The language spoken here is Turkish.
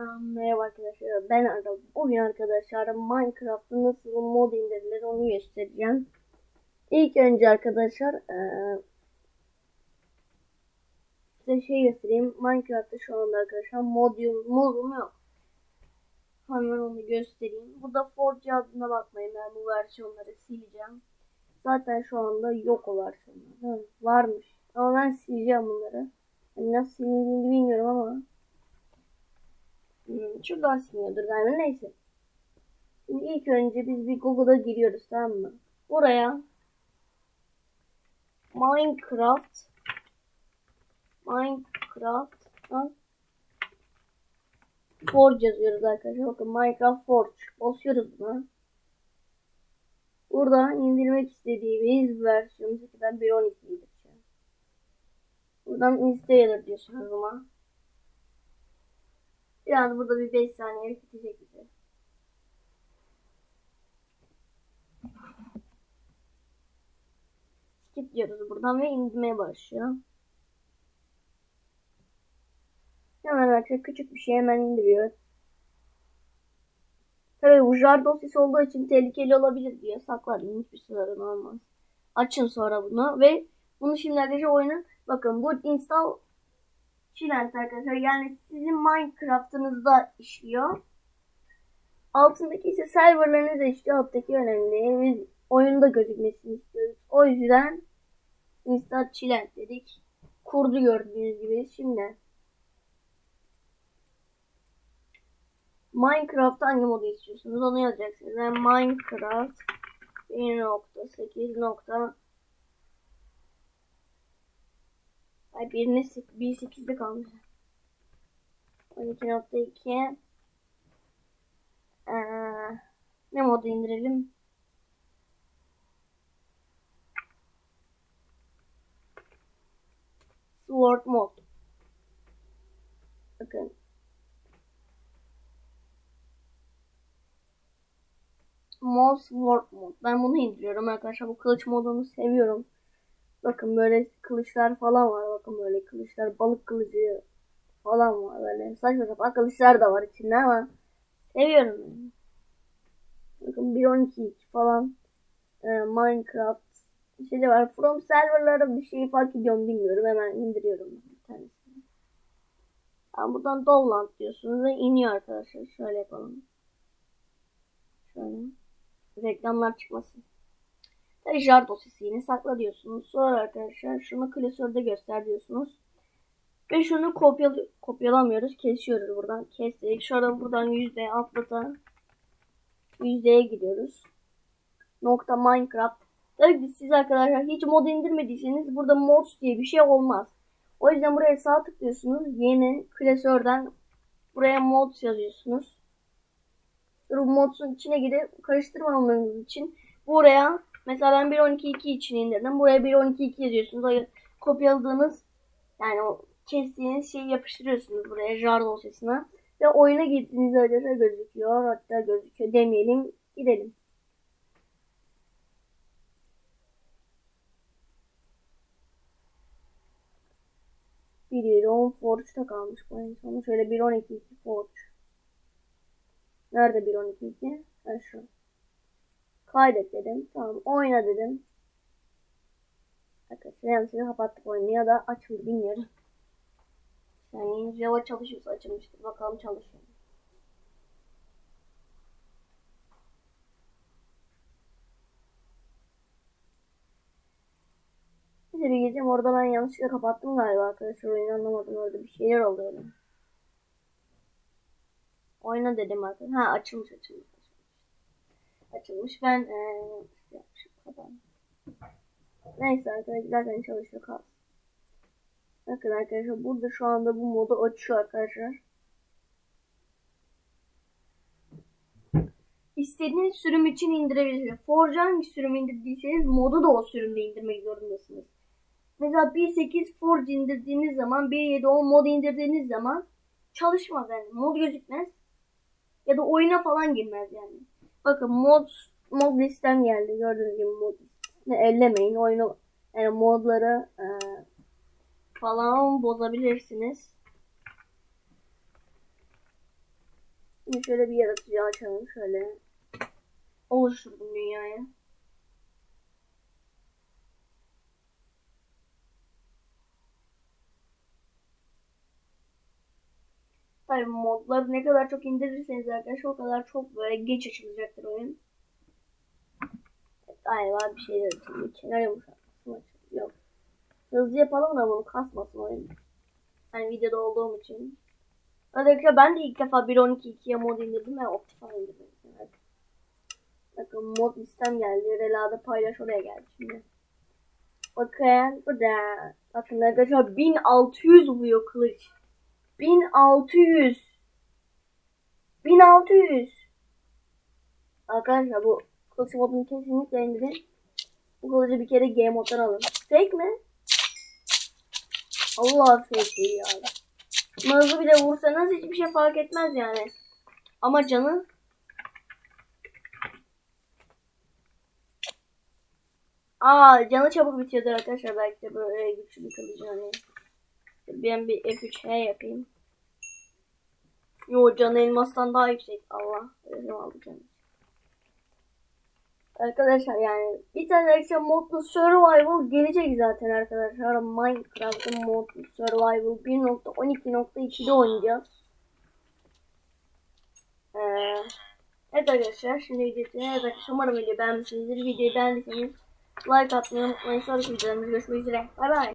Merhaba arkadaşlar ben Arda. Bugün arkadaşlar Minecraft'ta nasıl mod indirilir onu göstereceğim. İlk önce arkadaşlar eee, size şey göstereyim. Minecraft'ta şu anda arkadaşlar modum, modum yok. Hemen onu göstereyim. Burada Forge adına bakmayın ben bu versiyonları sileceğim. Zaten şu anda yok o versiyonlar. Varmış. Ama ben sileceğim bunları. Nasıl silindiğini bilmiyorum ama şuradan siliniyordur galiba neyse. Şimdi ilk önce biz bir Google'a giriyoruz tamam mı? Buraya Minecraft Minecraft ha? Forge yazıyoruz arkadaşlar. Bakın Minecraft Forge. Basıyoruz buna. Burada indirmek istediğimiz versiyonu zaten 1.12 indireceğim. Buradan installer diyorsunuz buna. Biraz burada bir 5 saniye bitecek bize. Skip diyoruz buradan ve indirmeye başlıyor. Hemen arkadaşlar küçük bir şey hemen indiriyor. Tabii bu jar dosyası olduğu için tehlikeli olabilir diye sakladım. Hiçbir sorun olmaz. Açın sonra bunu ve bunu şimdi arkadaşlar oyuna bakın bu install Chilent arkadaşlar. Yani sizin Minecraft'ınızda işliyor. Altındaki ise serverlarınızda işliyor. Alttaki önemli. Biz oyunda gözükmesini istiyoruz. O yüzden install Chilent dedik. Kurdu gördüğünüz gibi. Şimdi Minecraft'ta hangi modu istiyorsunuz onu yazacaksınız. Yani Minecraft 1.8 nokta Ay birine 1.8'de kalmış. 12.2 ee, ne modu indirelim? Sword mod. Bakın. Mod Sword mod. Ben bunu indiriyorum arkadaşlar. Bu kılıç modunu seviyorum. Bakın böyle kılıçlar falan var. Bakın böyle kılıçlar. Balık kılıcı falan var. Böyle saçma sapan kılıçlar da var içinde ama seviyorum. Yani. Bakın 1.12 falan e, Minecraft şey de var. From serverlara bir şey fark ediyorum bilmiyorum. Hemen indiriyorum bir tanesini. Yani buradan Dovland diyorsunuz ve iniyor arkadaşlar. Şöyle yapalım. Şöyle. Reklamlar çıkmasın. Jar dosyası yine sakla diyorsunuz. Sonra arkadaşlar şunu klasörde göster diyorsunuz. Ve şunu kopyal kopyalamıyoruz. Kesiyoruz buradan. Kestik. Şurada buradan yüzde atlata yüzdeye gidiyoruz. Nokta Minecraft. Tabii siz arkadaşlar hiç mod indirmediyseniz burada mods diye bir şey olmaz. O yüzden buraya sağ tıklıyorsunuz. Yeni klasörden buraya mods yazıyorsunuz. Mods'un içine gidip karıştırmamanız için buraya Mesela ben 1.12.2 için indirdim. Buraya 1.12.2 yazıyorsunuz. O kopyaladığınız yani o kestiğiniz şeyi yapıştırıyorsunuz buraya jar dosyasına. Ve oyuna girdiğinizde arkadaşlar gözüküyor. Hatta gözüküyor demeyelim. Gidelim. Bir yeri 10 Forge'da kalmış bu en sonu. Şöyle 1.12.2 Forge. Nerede 1.12.2? Ha şu. Kaydet dedim. Tamam oyna dedim. Arkadaşlar yanlışlıkla kapattık oyunu ya da açıldı bilmiyorum. Yani Java çalışıyorsa açılmıştır. Bakalım çalışıyor. Neyse bir gideceğim. Orada ben yanlışlıkla kapattım galiba arkadaşlar. Oyunu anlamadım. Orada bir şeyler oldu öyle. Oyna dedim arkadaşlar. Ha açılmış açılmış açılmış. Ben ee, yapmışım kapan. Neyse arkadaşlar zaten çalışıyor kalsın. Bakın arkadaşlar burada şu anda bu modu açıyor arkadaşlar. İstediğiniz sürüm için indirebilirsiniz. Forge hangi sürüm indirdiyseniz modu da o sürümde indirmek zorundasınız. Mesela 1.8 Forge indirdiğiniz zaman 1.7.10 mod indirdiğiniz zaman çalışmaz yani. Mod gözükmez. Ya da oyuna falan girmez yani. Bakın mod mod listem geldi. Gördüğünüz gibi mod ellemeyin. Oyunu yani modları e, falan bozabilirsiniz. Şimdi şöyle bir yaratıcı açalım şöyle. Oluşturdum dünyayı. Tabii modları ne kadar çok indirirseniz arkadaşlar o kadar çok böyle geç açılacaktır oyun. Evet, galiba bir şeyler açılıyor. Kenar yumuşatması mı açılıyor? Yok. Hızlı yapalım da bunu kasmasın oyun. Yani videoda olduğum için. Arkadaşlar ben de ilk defa 1.12.2'ye mod indirdim ve Optifine indirdim. Evet. Bakın mod listem geldi. Rela'da paylaş oraya geldi şimdi. Bakın burada. Bakın arkadaşlar 1600 vuruyor kılıç. 1600. 1600. Arkadaşlar bu kılıç modunu kesinlikle indirin. Bu kılıcı bir kere game moddan alın. Fake mi? Allah fake değil yani. Hızlı bile vursanız hiçbir şey fark etmez yani. Ama canı Aa canı çabuk bitiyordur arkadaşlar belki de böyle güçlü bir kılıcı hani. Ben bir F3H yapayım. Yo canı elmastan daha yüksek. Allah. Aldı canı. Arkadaşlar yani bir tane akşam modlu survival gelecek zaten arkadaşlar. Minecraft'ın modlu survival 1.12.2'de oynayacağız. Ee, evet arkadaşlar şimdi videoyu evet arkadaşlar umarım videoyu beğenmişsinizdir. Videoyu beğendiyseniz like atmayı unutmayın. Sonraki videolarımızda görüşmek üzere. Bay bay.